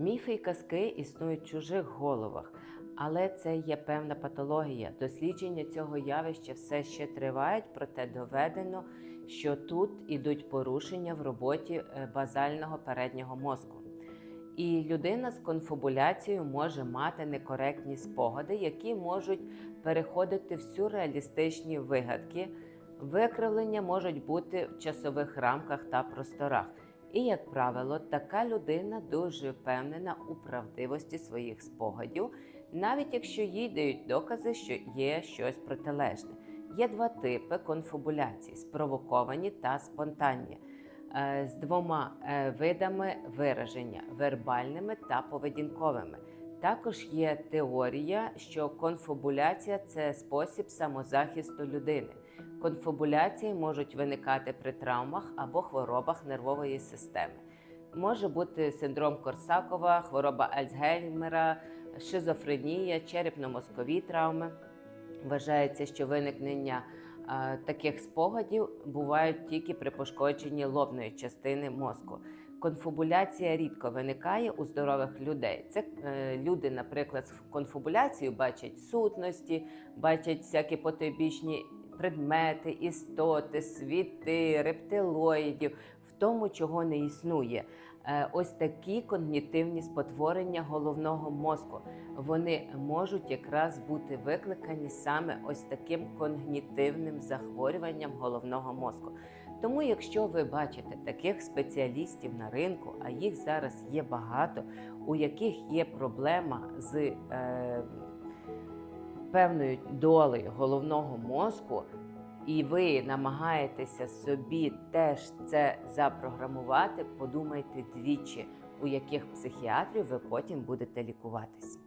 Міфи і казки існують в чужих головах, але це є певна патологія. Дослідження цього явища все ще тривають, проте доведено, що тут ідуть порушення в роботі е, базального переднього мозку. І людина з конфабуляцією може мати некоректні спогади, які можуть переходити в сюрреалістичні вигадки. Викривлення можуть бути в часових рамках та просторах. І, як правило, така людина дуже впевнена у правдивості своїх спогадів, навіть якщо їй дають докази, що є щось протилежне. Є два типи конфабуляцій: спровоковані та спонтанні, е, з двома е, видами вираження вербальними та поведінковими. Також є теорія, що конфабуляція це спосіб самозахисту людини. Конфабуляції можуть виникати при травмах або хворобах нервової системи. Може бути синдром Корсакова, хвороба Альцгеймера, шизофренія, черепно-мозкові травми. Вважається, що виникнення таких спогадів бувають тільки при пошкодженні лобної частини мозку. Конфабуляція рідко виникає у здорових людей. Це е, люди, наприклад, з конфобуляцією бачать сутності, бачать всякі потойбічні предмети, істоти, світи, рептилоїдів, тому, чого не існує. Е, Ось такі когнітивні спотворення головного мозку. Вони можуть якраз бути викликані саме ось таким когнітивним захворюванням головного мозку. Тому, якщо ви бачите таких спеціалістів на ринку, а їх зараз є багато, у яких є проблема з е, певною долею головного мозку, і ви намагаєтеся собі теж це запрограмувати, подумайте двічі, у яких психіатрів ви потім будете лікуватись.